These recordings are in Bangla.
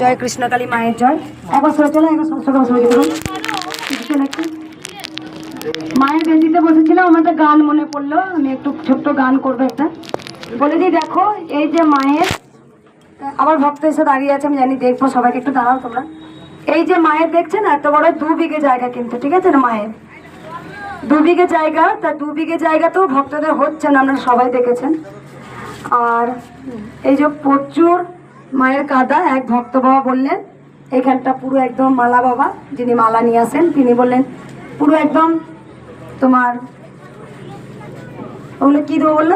জয় কৃষ্ণকালী মায়ের জয়। একবার সরে চলো, একবার সরে সরে একটু মায়ের বেদিতে বসেছিলাম আমার একটা গান মনে পড়ল। আমি একটু ছোট্ট গান করব একটা। বলে দিই, দেখো, এই যে মায়ের আবার ভক্ত এসে দাঁড়িয়ে আছে, আমি জানি দেখব, সবাইকে একটু দাঁড়াও তোমরা। এই যে মায়ের দেখছেন, এত বড় দু বিঘে জায়গা কিন্তু, ঠিক আছে না, মায়ের? দু বিঘে জায়গা, তা দু বিঘে জায়গাতেও ভক্তদের হচ্ছে না, আপনারা সবাই দেখেছেন। আর এই যে প্রচুর মায়ের কাদা এক ভক্ত বাবা বললেন, এখানটা পুরো একদম মালা বাবা, যিনি মালা নিয়ে আসেন, তিনি বললেন, পুরো একদম তোমার, ওগুলো কি দেবো বলল?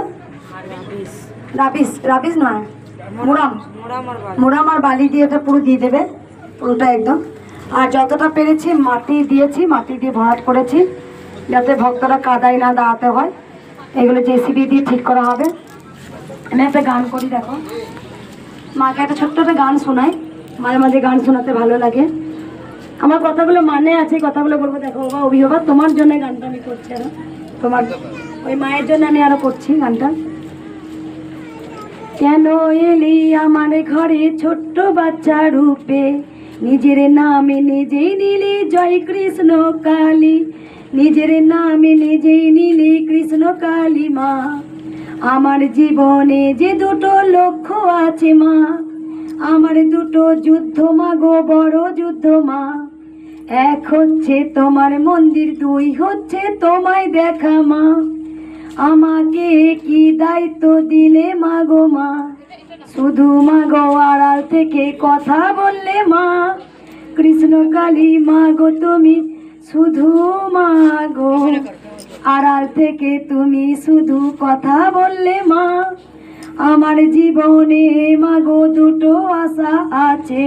রাবিস রাবিস নয় মুরাম মুরাম আর বালি দিয়ে এটা পুরো দিয়ে দেবে, পুরোটা একদম। আর যতটা পেরেছি মাটি দিয়েছি, মাটি দিয়ে ভরাট করেছি, যাতে ভক্তরা কাদায় না দাঁড়াতে হয়। এগুলো জেসিবি দিয়ে ঠিক করা হবে। আমি একটা গান করি, দেখো। মাকে একটা ছোট্ট একটা গান শোনাই, মাঝে মাঝে গান শোনাতে ভালো লাগে। আমার কথাগুলো মানে আছে কথাগুলো বলব, দেখো, বাবা, অভিভাবক, তোমার জন্য গানটা আমি করছি আরও। তোমার ওই মায়ের জন্য আমি আরও করছি গানটা। কেন এলি আমার ঘরে ছোট্ট বাচ্চা রূপে? নিজের নামে নিজেই নিলি জয় কৃষ্ণ কালী। নিজের নামে নিজেই নিলি কৃষ্ণ কালী মা। আমার জীবনে যে দুটো লক্ষ্য আছে মা, আমার দুটো যুদ্ধ মা গো, বড় যুদ্ধ মা। এক হচ্ছে তোমার মন্দির, দুই হচ্ছে তোমায় দেখা মা। আমাকে কি দায়িত্ব দিলে মা গো মা? শুধু মা গো আড়াল থেকে কথা বললে মা। কৃষ্ণ কালী মা গো তুমি শুধু মা গো। আড়াল থেকে তুমি শুধু কথা বললে, মা। আমার জীবনে মাগো দুটো আশা আছে।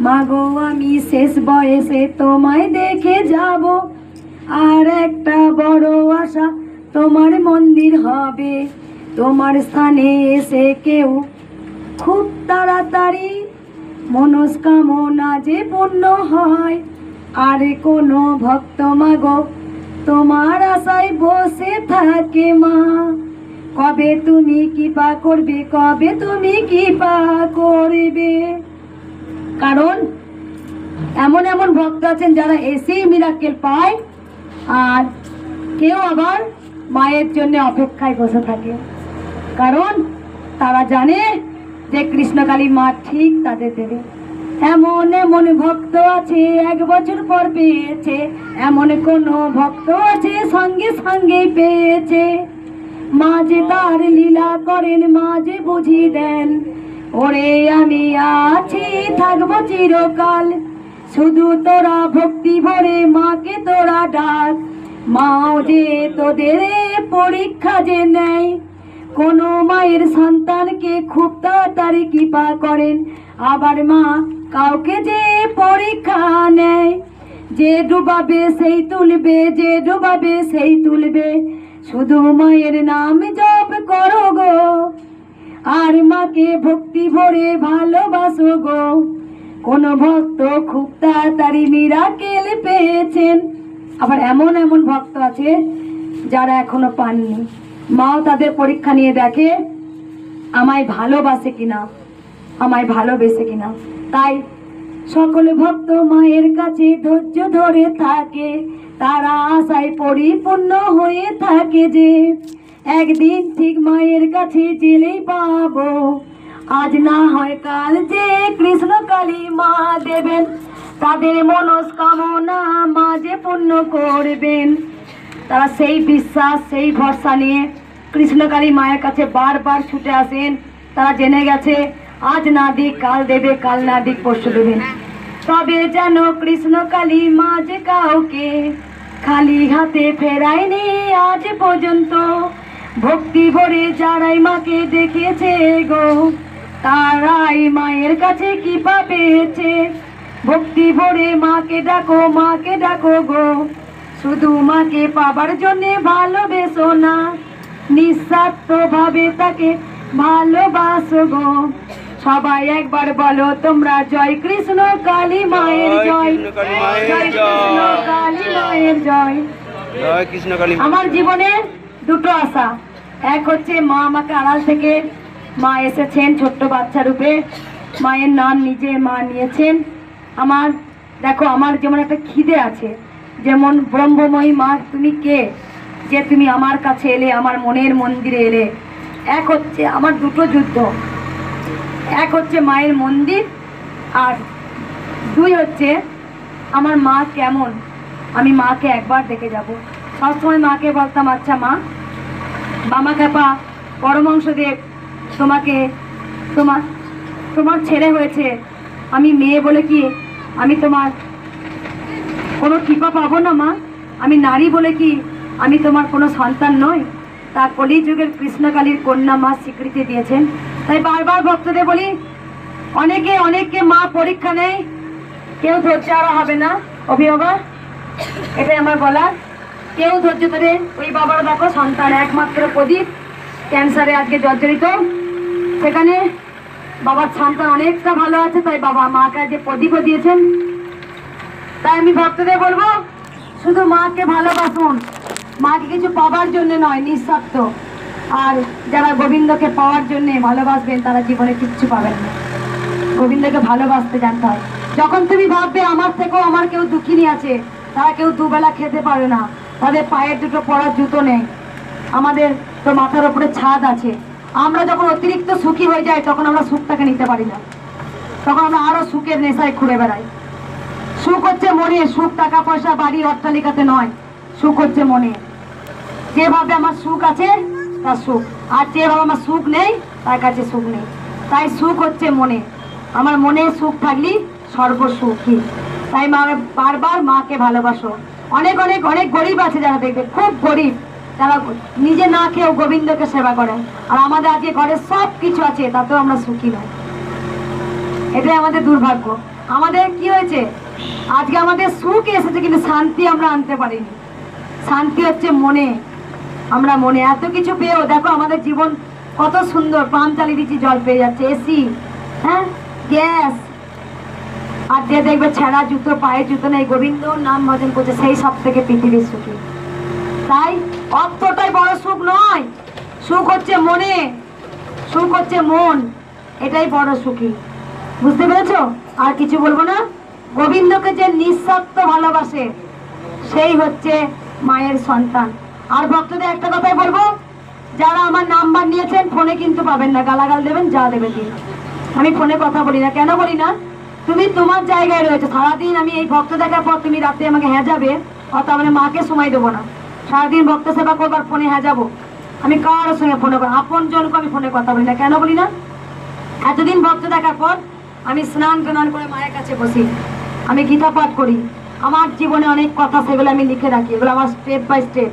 মাগো, আমি শেষ বয়সে তোমায় দেখে যাব। আর একটা বড় আশা তোমার মন্দির হবে। তোমার স্থানে এসে কেউ খুব তাড়াতাড়ি মনস্কামনা যে পূর্ণ হয়। আর কোনো ভক্ত মাগো তোমার আশায় বসে থাকে মা। কবে তুমি কৃপা করবে, কবে তুমি কৃপা করবে? কারণ এমন এমন ভক্ত আছেন যারা এসেই মিরাক্কেল পায়, আর কেউ আবার মায়ের জন্য অপেক্ষায় বসে থাকে। কারণ তারা জানে যে কৃষ্ণকালী মা ঠিক তাদের দেবে। এমন এমন ভক্ত আছে, এক বছর পর পেয়েছে। এমন কোন ভক্ত আছে সঙ্গে সঙ্গে পেয়েছে। মা যে তার লীলা করেন, মা যে বুঝি দেন। ওরে আমি আছি, থাকব চিরকাল। শুধু তোরা ভক্তি ভরে, মাকে তোরা ডাক। মাও যে তোদের পরীক্ষা যে নেয় কোনো মায়ের সন্তানকে খুব তাড়াতাড়ি কৃপা করেন। আবার মা কাউকে যে পরীক্ষা নেয়, যে ডুবাবে সেই তুলবে, যে ডুবাবে সেই তুলবে। শুধু মায়ের নাম জপ করো গো, আর মাকে ভক্তি ভরে ভালোবাসো গো। কোন ভক্ত খুব তাড়াতাড়ি মিরাকেল পেয়েছেন। আবার এমন এমন ভক্ত আছে যারা এখনও পাননি। মাও তাদের পরীক্ষা নিয়ে দেখে, আমায় ভালোবাসে কিনা, আমায় ভালোবেসে কিনা। তাই সকল ভক্ত মায়ের কাছে ধৈর্য ধরে থাকে, তারা আশায় পরিপূর্ণ হয়ে থাকে যে, একদিন ঠিক মায়ের কাছে জেলেই পাবো। আজ না হয় কাল যে কৃষ্ণ কালী মা দেবেন, তাদের মনস্কামনা মা যে পূর্ণ করবেন। তারা সেই বিশ্বাস, সেই ভরসা নিয়ে কৃষ্ণকালী মায়ের কাছে বারবার ছুটে আসেন। তারা জেনে গেছে, আজ না দিক, কাল দেবে, কাল না দিক, পরশু দেবেন তবে যেন কৃষ্ণকালী মা যে কাউকে খালি হাতে ফেরায়নি আজ পর্যন্ত। ভক্তি ভরে যারাই মাকে দেখেছে গো, তারাই মায়ের কাছে কি পেয়েছে। ভক্তি ভরে মাকে ডাকো মাকে ডাকো গো শুধু মাকে পাবার জন্য ভালোবেসো না নিঃস্বার্থ ভাবে তাকে ভালোবাসো গো। সবাই একবার বলো তোমরা জয় কৃষ্ণ কালী মায়ের জয় জয়। কৃষ্ণ কালী মায়ের জয় জয়। কৃষ্ণ কালী আমার জীবনে দুটো আশা। এক হচ্ছে মা আমাকে আড়াল থেকে মা এসেছেন ছোট্ট বাচ্চা রূপে। মায়ের নাম নিজে মা নিয়েছেন। আমার দেখো আমার যেমন একটা খিদে আছে যেমন ব্রহ্মময়ী মা, তুমি কে? যে তুমি আমার কাছে এলে, আমার মনের মন্দিরে এলে। এক হচ্ছে আমার দুটো যুদ্ধ। এক হচ্ছে মায়ের মন্দির আর দুই হচ্ছে আমার মা কেমন? আমি মাকে একবার দেখে যাব। সবসময় মাকে বলতাম আচ্ছা মা, বামা কাপা পরমংশদেব তোমাকে তোমার তোমার ছেলে হয়েছে। আমি মেয়ে বলে কি আমি তোমার কোনো কৃপা পাবো না, মা। আমি নারী বলে কি আমি তোমার কোনো সন্তান নই? তা কলিযুগের কৃষ্ণকালীর কন্যা মা স্বীকৃতি দিয়েছেন। তাই বারবার ভক্তদের বলি, অনেকে অনেককে মা পরীক্ষা নেই, কেউ ধৈর্য আরও হবে না। অভিভাবক, এটাই আমার বলার। কেউ ধৈর্য ধরে, ওই বাবার দেখো, সন্তান একমাত্র প্রদীপ, ক্যান্সারে আজকে জর্জরিত। সেখানে বাবার সন্তান অনেকটা ভালো আছে, তাই বাবা মাকে আজকে প্রদীপও দিয়েছেন। তাই আমি ভক্তদের বলব, শুধু মাকে ভালোবাসুন। মাকে কিছু পাওয়ার জন্য নয় নিঃস্বার্থ আর যারা গোবিন্দকে পাওয়ার জন্য ভালোবাসবেন, তারা জীবনে কিচ্ছু পাবেন না। গোবিন্দকে ভালোবাসতে জানতে হয়। যখন তুমি ভাববে আমার থেকেও আমার কেউ দুঃখিনী আছে, তারা কেউ দুবেলা খেতে পারে না। তাদের পায়ের দুটো পড়ার জুতো নেই। আমাদের তো মাথার উপরে ছাদ আছে। আমরা যখন অতিরিক্ত সুখী হয়ে যাই, তখন আমরা সুখটাকে নিতে পারি না। তখন আমরা আরও সুখের নেশায় ঘুরে বেড়াই। সুখ হচ্ছে মনে, সুখ টাকা পয়সা, বাড়ি, অট্টালিকাতে নয়। সুখ হচ্ছে মনে। যেভাবে আমার সুখ আছে, তার সুখ। আর যেভাবে আমার সুখ নেই, তার কাছে সুখ নেই। তাই সুখ হচ্ছে মনে। আমার মনে সুখ থাকলি সর্বসুখী। তাই মা, বারবার মাকে ভালোবাসো। অনেক অনেক অনেক গরিব আছে যারা দেখবে, খুব গরিব। তারা নিজে না খেয়েও গোবিন্দকে সেবা করে। আর আমাদের আজকে ঘরে সব কিছু আছে, তাতেও আমরা সুখী নয় এটাই আমাদের দুর্ভাগ্য। আমাদের কি হয়েছে? আজকে আমাদের সুখ এসেছে, কিন্তু শান্তি আমরা আনতে পারিনি। শান্তি হচ্ছে মনে। আমরা মনে। এত কিছু পেয়েও, দেখো আমাদের জীবন কত সুন্দর। পাম চালিয়ে দিচ্ছি, জল পেয়ে যাচ্ছে। এসি হ্যাঁ? গ্যাস। আর যে দেখবে ছেঁড়া জুতো পায়ে জুতো নেই গোবিন্দ নাম ভজন করছে, সেই সব থেকে পৃথিবীর সুখী। তাই অর্থটাই বড় সুখ নয়। সুখ হচ্ছে মনে। সুখ হচ্ছে মন। এটাই বড় সুখী। বুঝতে পেরেছ? আর কিছু বলব না? গোবিন্দকে যে নিঃস্বার্থ ভালোবাসে, সেই হচ্ছে মায়ের সন্তান। আর ভক্তদের একটা কথাই বলব, যারা আমার নাম্বার নিয়েছেন, ফোনে কিন্তু পাবেন না। গালাগাল দেবেন, যা দেবেন দিন আমি ফোনে কথা বলি না। কেন বলি না? তুমি তোমার জায়গায় রয়েছে। সারাদিন আমি এই ভক্ত দেখার পর তুমি রাতে আমাকে হ্যাঁ যাবে অত মানে মাকে সময় দেবো না। সারাদিন ভক্ত সেবা করবার ফোনে হ্যাঁ যাব আমি কারোর সঙ্গে ফোনে করব আপন জনকে আমি ফোনে কথা বলি না। কেন বলি না? এতদিন ভক্ত দেখার পর আমি স্নান টান করে মায়ের কাছে বসি। আমি গীতা পাঠ করি। আমার জীবনে অনেক কথা সেগুলো আমি লিখে রাখি। এগুলো আমার স্টেপ বাই স্টেপ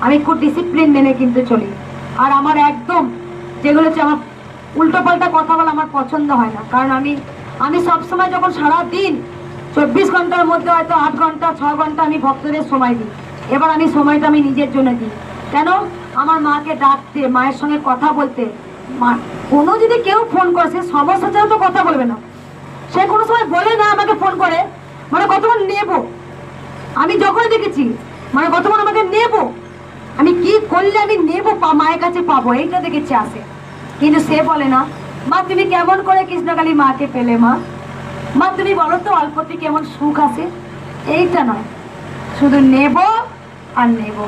আমি খুব ডিসিপ্লিন মেনে কিন্তু চলি। আর আমার একদম যেগুলো হচ্ছে আমার উল্টো পাল্টা কথা বলা আমার পছন্দ হয় না। কারণ আমি আমি সবসময় যখন সারা দিন চব্বিশ ঘণ্টার মধ্যে হয়তো আট ঘণ্টা, ছ ঘণ্টা আমি ভক্তদের সময় দিই। এবার আমি সময়টা আমি নিজের জন্য দিই। কেন? আমার মাকে ডাকতে, মায়ের সঙ্গে কথা বলতে, মা, কোনো যদি কেউ ফোন করে, সে সমস্যা ছাড়া তো কথা বলবে না। সে কোনো সময় বলে না আমাকে ফোন করে মানে কতক্ষণ নেব? আমি যখন দেখেছি মানে কতক্ষণ আমাকে নেব? আমি কি করলে আমি নেব মায়ের কাছে পাবো? এইটা দেখেছি আসে। কিন্তু সে বলে না, মা, তুমি কেমন করে কৃষ্ণকালী মাকে পেলে, মা? মা, তুমি বলো তো, অল্পতে কেমন সুখ আছে? এইটা নয়। শুধু নেব আর নেব।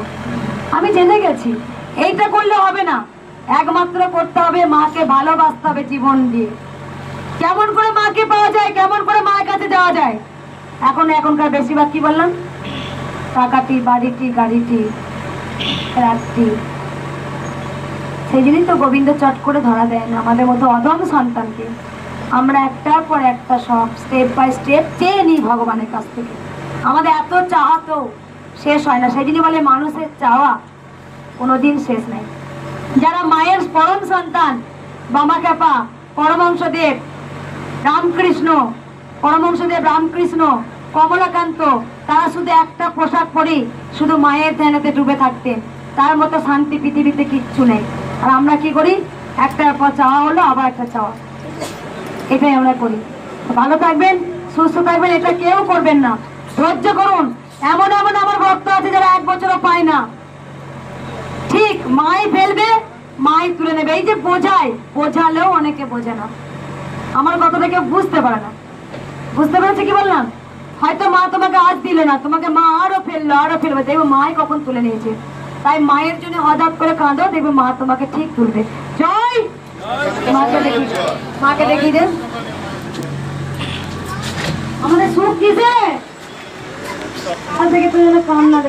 আমি জেনে গেছি, এইটা করলে হবে না। একমাত্র করতে হবে মাকে ভালোবাসতে হবে জীবন দিয়ে। কেমন করে মাকে পাওয়া যায়, কেমন করে মায়ের কাছে যাওয়া যায়? এখন এখনকার বেশিরভাগ কি বললাম? টাকাটি, বাড়িটি, গাড়িটি রাত্রি সেই জন্যই তো গোবিন্দ চট করে ধরা দেয় না আমাদের মতো অদম সন্তানকে। আমরা একটার পর একটা সব স্টেপ বাই স্টেপ চেয়ে নিই ভগবানের কাছ থেকে। আমাদের এত চাওয়া তো শেষ হয় না। সেই বলে মানুষের চাওয়া কোনোদিন শেষ নেই। যারা মায়ের পরম সন্তান বামা ক্যাপা পরমংশদেব রামকৃষ্ণ পরমংশদেব রামকৃষ্ণ, কমলাকান্ত, তারা শুধু একটা পোশাক পরেই শুধু মায়ের ধ্যানেতে ডুবে থাকতেন। তার মতো শান্তি পৃথিবীতে কিচ্ছু নেই। আর আমরা কি করি? একটার পর চাওয়া হলো, আবার একটা চাওয়া। এটাই আমরা করি। ভালো থাকবেন, সুস্থ থাকবেন, এটা কেউ করবেন না। ধৈর্য করুন এমন এমন আমার ভক্ত আছে যারা এক বছরও পায় না। ঠিক, মাই ফেলবে, মাই তুলে নেবে। এই যে বোঝায়, বোঝালেও অনেকে বোঝে না। আমার কথা থেকে বুঝতে পারে না। বুঝতে পেরেছে কি বললাম? হয়তো মা তোমাকে আজ দিলে না, তোমাকে মা আরও ফেলল, আরও ফেলবে। দেখবে মাই কখন তুলে নিয়েছে। তাই মায়ের জন্য হঠাৎ করে কাঁদো, দেখবে মা তোমাকে ঠিক তুলবে। জয়! মাকে দেখি মাকে দেন। আমাদের সুখ কিসে?